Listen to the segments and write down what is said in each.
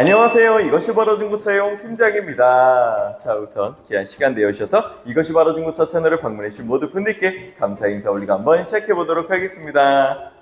안녕하세요. 이것이 바로 중고차용 팀장입니다. 자, 우선 귀한 시간 내주셔서 이것이 바로 중고차 채널을 방문해주신 모든 분들께 감사 인사 올리고 한번 시작해 보도록 하겠습니다.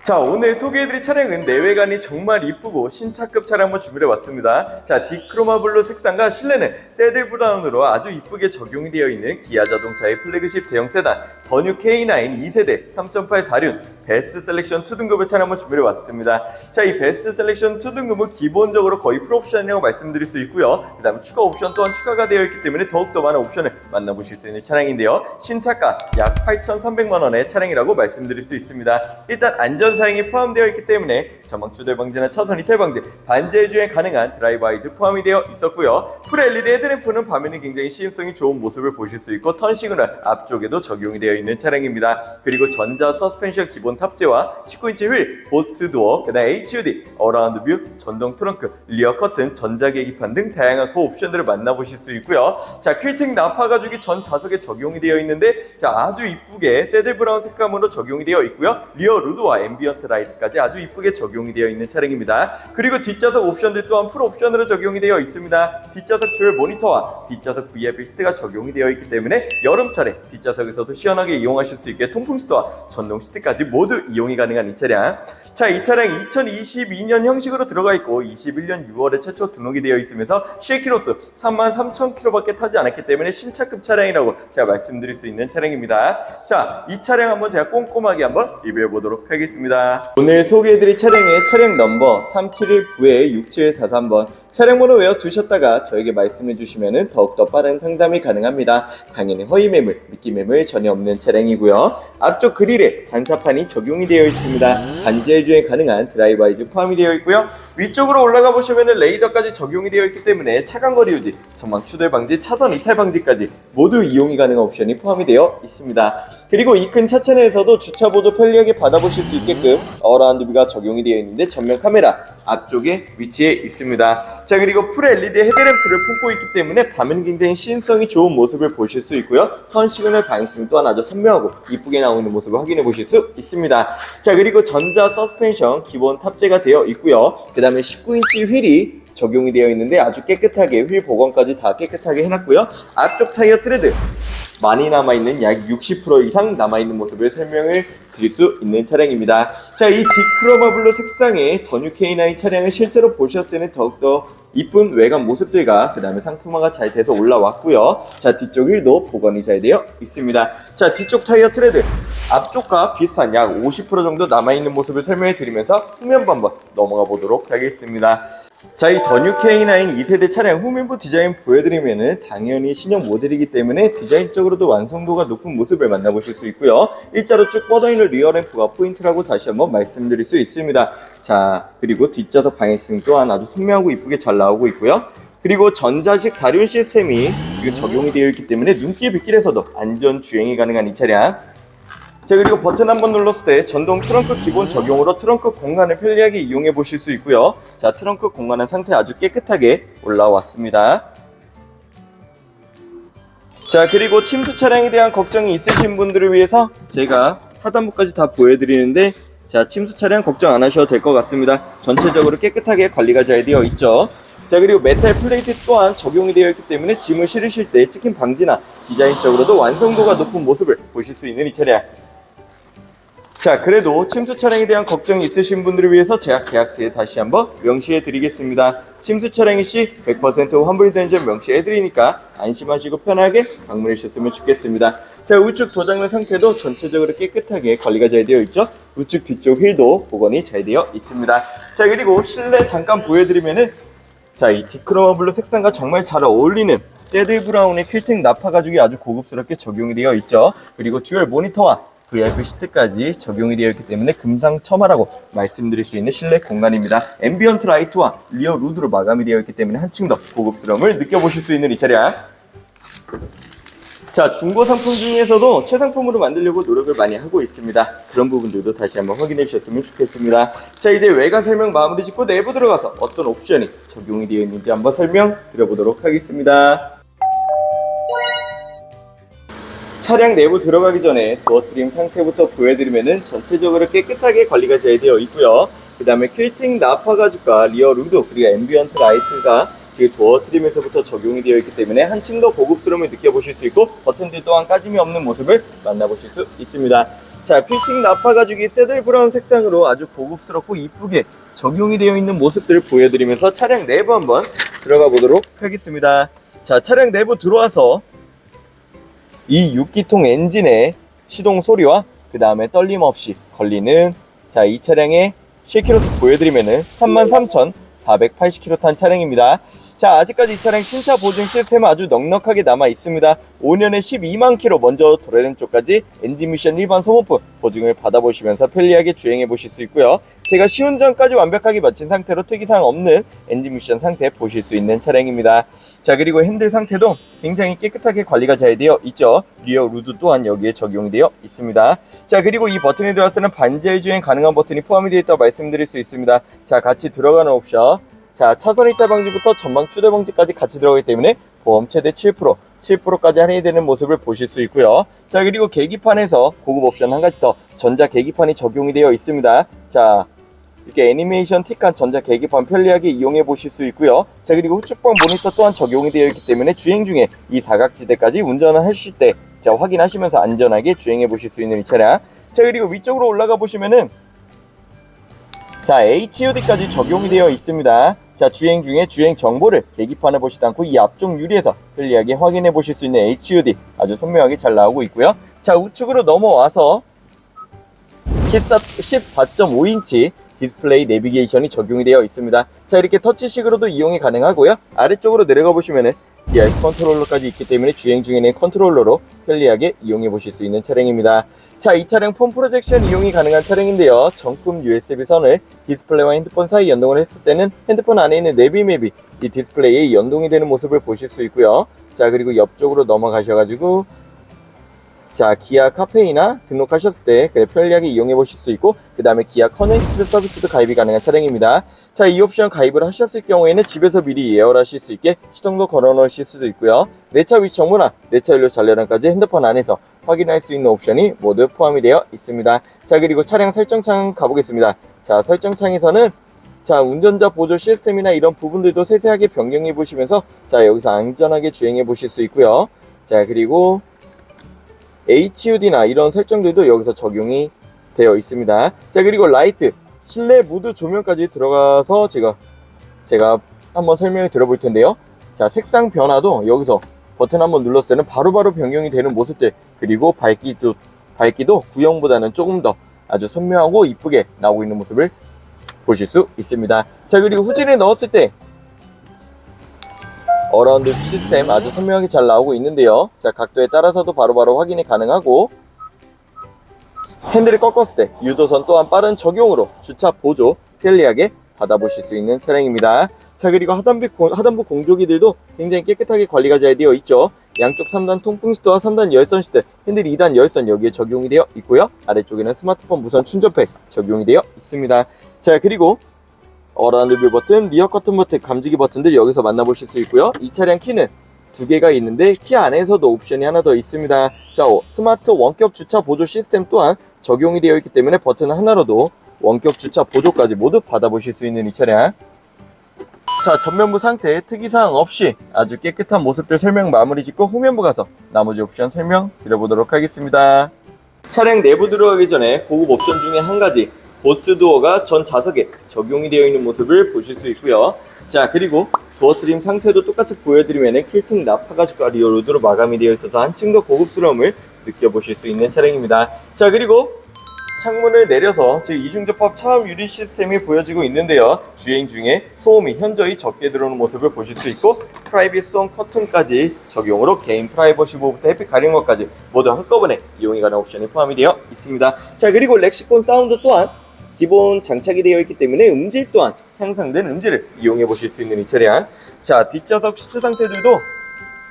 자 오늘 소개해드릴 차량은 내외관이 정말 이쁘고 신차급 차량 한번 준비해봤습니다 자 디크로마 블루 색상과 실내는 새들 브라운으로 아주 이쁘게 적용이 되어 있는 기아 자동차의 플래그십 대형 세단 더뉴 K9 2세대 3.8 4륜 베스트 셀렉션 2등급의 차량 한번 준비해봤습니다 자 이 베스트 셀렉션 2등급은 기본적으로 거의 풀옵션이라고 말씀드릴 수 있고요 그 다음에 추가 옵션 또한 추가가 되어 있기 때문에 더욱더 많은 옵션을 만나보실 수 있는 차량인데요 신차가 약 8,300만원의 차량이라고 말씀드릴 수 있습니다 일단 안전 사양이 포함되어 있기 때문에 전방 추돌 방지나 차선 이탈 방지, 반제 주행 가능한 드라이브 아이즈 포함이 되어 있었고요. 풀 LED 헤드램프는 밤에는 굉장히 시인성이 좋은 모습을 보실 수 있고 턴 시그널 앞쪽에도 적용이 되어 있는 차량입니다. 그리고 전자 서스펜션 기본 탑재와 19인치 휠, 보스트 도어, 그다음 HUD, 어라운드 뷰, 전동 트렁크, 리어 커튼, 전자 계기판 등 다양한 그 옵션들을 만나보실 수 있고요. 자, 퀼팅 나파 가죽이 전 좌석에 적용이 되어 있는데 자, 아주 이쁘게 새들 브라운 색감으로 적용이 되어 있고요. 리어 루드와 앰비언트 라이트까지 아주 이쁘게 적용이 되어 있는 차량입니다. 그리고 뒷좌석 옵션들 또한 풀 옵션으로 적용이 되어 있습니다. 뒷좌석 듀얼 모니터와 뒷좌석 VIP 시트가 적용이 되어 있기 때문에 여름철에 뒷좌석에서도 시원하게 이용하실 수 있게 통풍 시트와 전동 시트까지 모두 이용이 가능한 이 차량. 자, 이 차량 2022년 형식으로 들어가 있고 21년 6월에 최초 등록이 되어 있으면서 실키로수 33,000km밖에 타지 않았기 때문에 신차급 차량이라고 제가 말씀드릴 수 있는 차량입니다. 자, 이 차량 한번 제가 꼼꼼하게 한번 리뷰해 보도록 하겠습니다. 오늘 소개해드릴 차량의 차량 넘버 371-9에-6743번 차량 번호 외워두셨다가 저에게 말씀해 주시면 더욱더 빠른 상담이 가능합니다. 당연히 허위 매물, 미끼 매물 전혀 없는 차량이고요. 앞쪽 그릴에 반사판이 적용이 되어 있습니다. 반지의 주행 가능한 드라이브 아이즈 포함이 되어 있고요. 위쪽으로 올라가 보시면 레이더까지 적용이 되어 있기 때문에 차간 거리 유지, 전방 추돌 방지, 차선 이탈 방지까지 모두 이용이 가능한 옵션이 포함이 되어 있습니다. 그리고 이 큰 차체 내에서도 주차 보도 편리하게 받아보실 수 있게끔 어라운드 뷰가 적용이 되어 있는데 전면 카메라 앞쪽에 위치해 있습니다. 자 그리고 풀 LED 헤드램프를 품고 있기 때문에 밤에는 굉장히 시인성이 좋은 모습을 보실 수 있고요. 턴 시그널 방향성 또한 아주 선명하고 이쁘게 나오는 모습을 확인해 보실 수 있습니다. 자 그리고 전자 서스펜션 기본 탑재가 되어 있고요. 그 다음에 19인치 휠이 적용이 되어 있는데 아주 깨끗하게 휠 보강까지 다 깨끗하게 해놨고요. 앞쪽 타이어 트레드 많이 남아있는 약 60% 이상 남아있는 모습을 설명을 드릴 수 있는 차량입니다. 자, 이 디크로마 블루 색상의 더뉴 K9 차량을 실제로 보셨을 때는 더욱더 이쁜 외관 모습들과 그 다음에 상품화가 잘 돼서 올라왔고요. 자, 뒤쪽 휠도 복원이 잘 되어 있습니다. 자, 뒤쪽 타이어 트레드 앞쪽과 비슷한 약 50% 정도 남아있는 모습을 설명해 드리면서 후면부 한번 넘어가 보도록 하겠습니다. 자, 이 더뉴 K9 2세대 차량 후면부 디자인 보여드리면은 당연히 신형 모델이기 때문에 디자인적으로도 완성도가 높은 모습을 만나보실 수 있고요. 일자로 쭉 뻗어있는 리어 램프가 포인트라고 다시 한번 말씀드릴 수 있습니다. 자, 그리고 뒷좌석 방향성 또한 아주 선명하고 이쁘게 잘 나오고 있고요. 그리고 전자식 사륜 시스템이 지금 적용이 되어 있기 때문에 눈길 빗길에서도 안전 주행이 가능한 이 차량. 자 그리고 버튼 한번 눌렀을 때 전동 트렁크 기본 적용으로 트렁크 공간을 편리하게 이용해 보실 수 있고요. 자 트렁크 공간은 상태 아주 깨끗하게 올라왔습니다. 자 그리고 침수 차량에 대한 걱정이 있으신 분들을 위해서 제가 하단부까지 다 보여드리는데 자 침수 차량 걱정 안 하셔도 될 것 같습니다. 전체적으로 깨끗하게 관리가 잘 되어 있죠. 자 그리고 메탈 플레이트 또한 적용이 되어 있기 때문에 짐을 실으실 때 찍힘 방지나 디자인적으로도 완성도가 높은 모습을 보실 수 있는 이 차량 자, 그래도 침수 차량에 대한 걱정이 있으신 분들을 위해서 제가 계약서에 다시 한번 명시해 드리겠습니다. 침수 차량이 시 100% 환불이 되는 점 명시해 드리니까 안심하시고 편하게 방문해 주셨으면 좋겠습니다. 자, 우측 도장면 상태도 전체적으로 깨끗하게 관리가 잘 되어 있죠? 우측 뒤쪽 휠도 복원이 잘 되어 있습니다. 자, 그리고 실내 잠깐 보여드리면은 자, 이 디크로마 블루 색상과 정말 잘 어울리는 세드 브라운의 퀼팅 나파 가죽이 아주 고급스럽게 적용이 되어 있죠. 그리고 듀얼 모니터와 VIP 시트까지 적용이 되어 있기 때문에 금상첨화라고 말씀드릴 수 있는 실내 공간입니다. 앰비언트 라이트와 리어 루드로 마감이 되어 있기 때문에 한층 더 고급스러움을 느껴보실 수 있는 이 차량. 자, 중고 상품 중에서도 최상품으로 만들려고 노력을 많이 하고 있습니다. 그런 부분들도 다시 한번 확인해 주셨으면 좋겠습니다. 자, 이제 외관 설명 마무리 짓고 내부 들어가서 어떤 옵션이 적용이 되어 있는지 한번 설명 드려보도록 하겠습니다. 차량 내부 들어가기 전에 도어 트림 상태부터 보여드리면은 전체적으로 깨끗하게 관리가 잘 되어 있고요. 그 다음에 퀼팅 나파 가죽과 리어 루드 그리고 앰비언트 라이트가 지금 도어 트림에서부터 적용이 되어 있기 때문에 한층 더 고급스러움을 느껴보실 수 있고 버튼들 또한 까짐이 없는 모습을 만나보실 수 있습니다. 자, 퀼팅 나파 가죽이 새들 브라운 색상으로 아주 고급스럽고 이쁘게 적용이 되어 있는 모습들을 보여드리면서 차량 내부 한번 들어가 보도록 하겠습니다. 자, 차량 내부 들어와서 이 6기통 엔진의 시동 소리와 그 다음에 떨림 없이 걸리는 자, 이 차량의 실키로수 보여드리면은 33,480km 탄 차량입니다. 자, 아직까지 이 차량 신차 보증 시스템 아주 넉넉하게 남아 있습니다. 5년에 12만 킬로 먼저 도래된 쪽까지 엔진 미션 일반 소모품 보증을 받아보시면서 편리하게 주행해 보실 수 있고요. 제가 시운전까지 완벽하게 마친 상태로 특이사항 없는 엔진 미션 상태 보실 수 있는 차량입니다. 자, 그리고 핸들 상태도 굉장히 깨끗하게 관리가 잘 되어 있죠. 리어 루드 또한 여기에 적용이 되어 있습니다. 자, 그리고 이 버튼에 들어가서는 반자율 주행 가능한 버튼이 포함이 되어 있다고 말씀드릴 수 있습니다. 자, 같이 들어가는 옵션. 자, 차선 이탈 방지부터 전방 추돌 방지까지 같이 들어가기 때문에 보험 최대 7%, 7%까지 할인이 되는 모습을 보실 수 있고요. 자, 그리고 계기판에서 고급 옵션 한 가지 더 전자 계기판이 적용이 되어 있습니다. 자, 이렇게 애니메이션 틱한 전자 계기판 편리하게 이용해 보실 수 있고요. 자, 그리고 후측방 모니터 또한 적용이 되어 있기 때문에 주행 중에 이 사각지대까지 운전을 하실 때 자, 확인하시면서 안전하게 주행해 보실 수 있는 이 차량. 자, 그리고 위쪽으로 올라가 보시면은 자, HUD까지 적용이 되어 있습니다. 자, 주행 중에 주행 정보를 계기판에 보시지 않고 이 앞쪽 유리에서 편리하게 확인해 보실 수 있는 HUD 아주 선명하게 잘 나오고 있고요. 자, 우측으로 넘어와서 14.5인치 디스플레이 내비게이션이 적용이 되어 있습니다. 자, 이렇게 터치식으로도 이용이 가능하고요. 아래쪽으로 내려가 보시면은 DRS 컨트롤러까지 있기 때문에 주행 중에는 컨트롤러로 편리하게 이용해 보실 수 있는 차량입니다. 자, 이 차량 폰 프로젝션 이용이 가능한 차량인데요. 정품 USB 선을 디스플레이와 핸드폰 사이 연동을 했을 때는 핸드폰 안에 있는 내비 맵이 이 디스플레이에 연동이 되는 모습을 보실 수 있고요. 자, 그리고 옆쪽으로 넘어가셔가지고 자, 기아 카페이나 등록하셨을 때 편리하게 이용해 보실 수 있고 그 다음에 기아 커넥티드 서비스도 가입이 가능한 차량입니다. 자, 이 옵션 가입을 하셨을 경우에는 집에서 미리 예열하실 수 있게 시동도 걸어 놓으실 수도 있고요. 내 차 위치 정보나 내 차 연료 전례란까지 핸드폰 안에서 확인할 수 있는 옵션이 모두 포함이 되어 있습니다. 자, 그리고 차량 설정창 가보겠습니다. 자, 설정창에서는 자, 운전자 보조 시스템이나 이런 부분들도 세세하게 변경해 보시면서 자, 여기서 안전하게 주행해 보실 수 있고요. 자, 그리고 HUD나 이런 설정들도 여기서 적용이 되어 있습니다. 자, 그리고 라이트, 실내 무드 조명까지 들어가서 제가, 제가 한번 설명을 드려볼 텐데요. 자, 색상 변화도 여기서 버튼 한번 눌렀을 때는 바로바로 변경이 되는 모습들, 그리고 밝기도, 밝기도 구형보다는 조금 더 아주 선명하고 이쁘게 나오고 있는 모습을 보실 수 있습니다. 자, 그리고 후진을 넣었을 때 어라운드 시스템 아주 선명하게 잘 나오고 있는데요. 자, 각도에 따라서도 바로 바로 확인이 가능하고 핸들을 꺾었을 때 유도선 또한 빠른 적용으로 주차 보조 편리하게 받아보실 수 있는 차량입니다. 자, 그리고 하단부, 공- 하단부 공조기들도 굉장히 깨끗하게 관리가 잘 되어 있죠. 양쪽 3단 통풍 시트와 3단 열선 시트, 핸들 2단 열선 여기에 적용이 되어 있고요. 아래쪽에는 스마트폰 무선 충전팩 적용이 되어 있습니다. 자, 그리고 어라운드 뷰 버튼, 리어 커튼 버튼, 감지기 버튼들 여기서 만나보실 수 있고요. 이 차량 키는 두 개가 있는데 키 안에서도 옵션이 하나 더 있습니다. 자, 어, 스마트 원격 주차 보조 시스템 또한 적용이 되어 있기 때문에 버튼 하나로도 원격 주차 보조까지 모두 받아보실 수 있는 이 차량. 자, 전면부 상태 특이사항 없이 아주 깨끗한 모습들 설명 마무리 짓고 후면부 가서 나머지 옵션 설명 드려보도록 하겠습니다. 차량 내부 들어가기 전에 고급 옵션 중에 한 가지 고스트 도어가 전 좌석에 적용이 되어 있는 모습을 보실 수 있고요. 자 그리고 도어 트림 상태도 똑같이 보여드리면 퀼팅 나파가죽과 리어 로드로 마감이 되어 있어서 한층 더 고급스러움을 느껴보실 수 있는 차량입니다. 자 그리고 창문을 내려서 즉 이중접합 차음 유리 시스템이 보여지고 있는데요. 주행 중에 소음이 현저히 적게 들어오는 모습을 보실 수 있고 프라이빗송 커튼까지 적용으로 개인 프라이버시 보호부터 햇빛 가리는 것까지 모두 한꺼번에 이용이 가능한 옵션이 포함이 되어 있습니다. 자 그리고 렉시콘 사운드 또한 기본 장착이 되어 있기 때문에 음질 또한 향상된 음질을 이용해 보실 수 있는 이 차량. 자 뒷좌석 시트 상태들도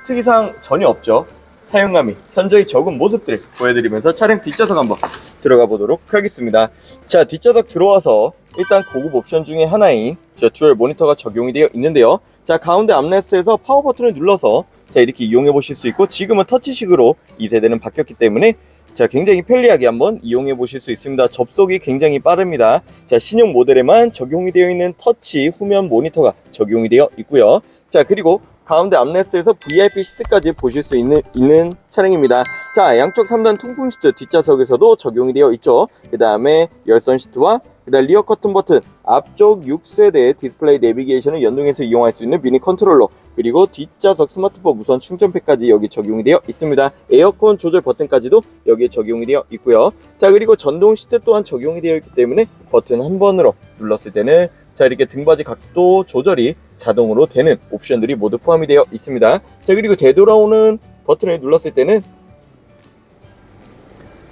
특이사항 전혀 없죠. 사용감이 현저히 적은 모습들을 보여드리면서 차량 뒷좌석 한번 들어가 보도록 하겠습니다. 자, 뒷좌석 들어와서 일단 고급 옵션 중에 하나인 자, 듀얼 모니터가 적용이 되어 있는데요. 자, 가운데 암레스트에서 파워 버튼을 눌러서 자, 이렇게 이용해 보실 수 있고 지금은 터치식으로 2세대는 바뀌었기 때문에 자, 굉장히 편리하게 한번 이용해 보실 수 있습니다. 접속이 굉장히 빠릅니다. 자, 신형 모델에만 적용이 되어 있는 터치 후면 모니터가 적용이 되어 있고요. 자, 그리고 가운데 암레스에서 VIP 시트까지 보실 수 있는, 있는 차량입니다. 자, 양쪽 3단 통풍 시트 뒷좌석에서도 적용이 되어 있죠. 그 다음에 열선 시트와 그다음 리어 커튼 버튼, 앞쪽 6세대 디스플레이 내비게이션을 연동해서 이용할 수 있는 미니 컨트롤러, 그리고 뒷좌석 스마트폰 무선 충전팩까지 여기 적용이 되어 있습니다. 에어컨 조절 버튼까지도 여기에 적용이 되어 있고요. 자, 그리고 전동 시트 또한 적용이 되어 있기 때문에 버튼 한 번으로 눌렀을 때는 자, 이렇게 등받이 각도 조절이 자동으로 되는 옵션들이 모두 포함이 되어 있습니다. 자, 그리고 되돌아오는 버튼을 눌렀을 때는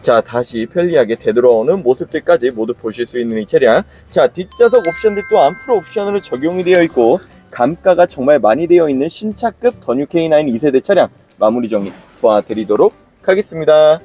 자 다시 편리하게 되돌아오는 모습들까지 모두 보실 수 있는 이 차량 자 뒷좌석 옵션들 또한 프로 옵션으로 적용이 되어 있고 감가가 정말 많이 되어 있는 신차급 더뉴 K9 2세대 차량 마무리 정리 도와드리도록 하겠습니다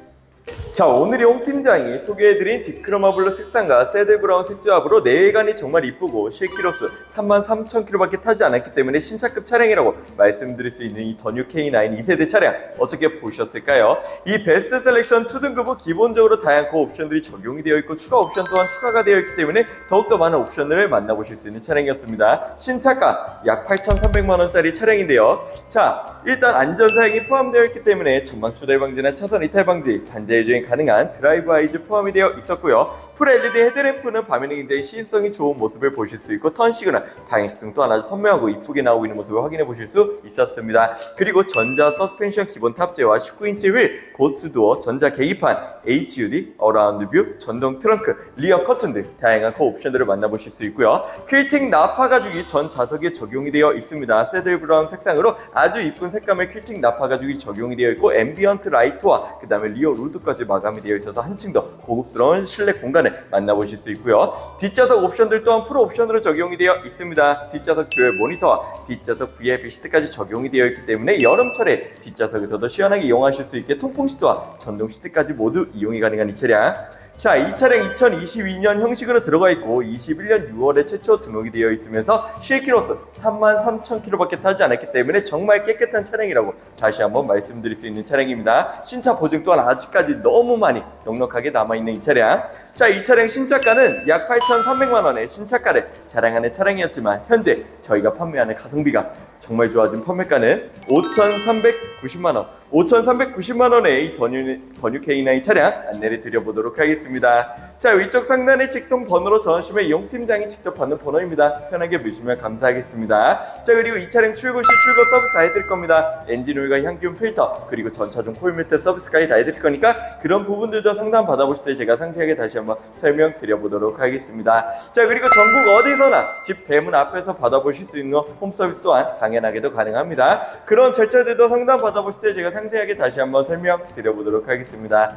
자 오늘의 홍 팀장이 소개해드린 디크로마 블루 색상과 새들 브라운 색조합으로 내관이 정말 이쁘고 실키로수 33,000km밖에 타지 않았기 때문에 신차급 차량이라고 말씀드릴 수 있는 이 더뉴 K9 2세대 차량 어떻게 보셨을까요? 이 베스트 셀렉션 2등급은 기본적으로 다양한 옵션들이 적용이 되어 있고 추가 옵션 또한 추가가 되어 있기 때문에 더욱더 많은 옵션을 만나보실 수 있는 차량이었습니다. 신차가 약 8,300만 원짜리 차량인데요. 자 일단 안전사양이 포함되어 있기 때문에 전방 추돌 방지나 차선 이탈 방지, 단 자일 주행 가능한 드라이브 아이즈 포함이 되어 있었고요. 풀 LED 헤드램프는 밤에는 굉장히 시인성이 좋은 모습을 보실 수 있고 턴 시그널, 방향시승 또한 아주 선명하고 이쁘게 나오고 있는 모습을 확인해 보실 수 있었습니다. 그리고 전자 서스펜션 기본 탑재와 19인치 휠, 고스트 도어, 전자 계기판, HUD, 어라운드 뷰, 전동 트렁크, 리어 커튼 등 다양한 코 옵션들을 만나보실 수 있고요. 퀼팅 나파 가죽이 전 좌석에 적용이 되어 있습니다. 새들 브라운 색상으로 아주 이쁜 색감의 퀼팅 나파 가죽이 적용이 되어 있고 앰비언트 라이트와 그 다음에 리어 루드 까지 마감이 되어 있어서 한층 더 고급스러운 실내 공간을 만나보실 수 있고요. 뒷좌석 옵션들 또한 프로 옵션으로 적용이 되어 있습니다. 뒷좌석 듀얼 모니터와 뒷좌석 VIP 시트까지 적용이 되어 있기 때문에 여름철에 뒷좌석에서도 시원하게 이용하실 수 있게 통풍 시트와 전동 시트까지 모두 이용이 가능한 이 차량. 자, 이 차량 2022년 형식으로 들어가 있고 21년 6월에 최초 등록이 되어 있으면서 실키로수 33,000km밖에 타지 않았기 때문에 정말 깨끗한 차량이라고 다시 한번 말씀드릴 수 있는 차량입니다. 신차 보증 또한 아직까지 너무 많이 넉넉하게 남아있는 이 차량. 자, 이 차량 신차가는 약 8,300만 원의 신차가를 자랑하는 차량이었지만 현재 저희가 판매하는 가성비가 정말 좋아진 판매가는 5,390만 원. 5,390만 원의 이 더뉴, 더뉴 K9 차량 안내를 드려보도록 하겠습니다. 자, 위쪽 상단의 직통 번호로 전화주시면 이용 팀장이 직접 받는 번호입니다. 편하게 보시면 감사하겠습니다. 자, 그리고 이 차량 출고 시 출고 서비스 다 해드릴 겁니다. 엔진 오일과 향균 필터, 그리고 전차종 코일 밀대 서비스까지 다 해드릴 거니까 그런 부분들도 상담 받아보실 때 제가 상세하게 다시 한번 설명드려보도록 하겠습니다. 자, 그리고 전국 어디서나 집 대문 앞에서 받아보실 수 있는 홈 서비스 또한 당연하게도 가능합니다. 그런 절차들도 상담 받아보실 때 제가 상세하게 다시 한번 설명드려보도록 하겠습니다.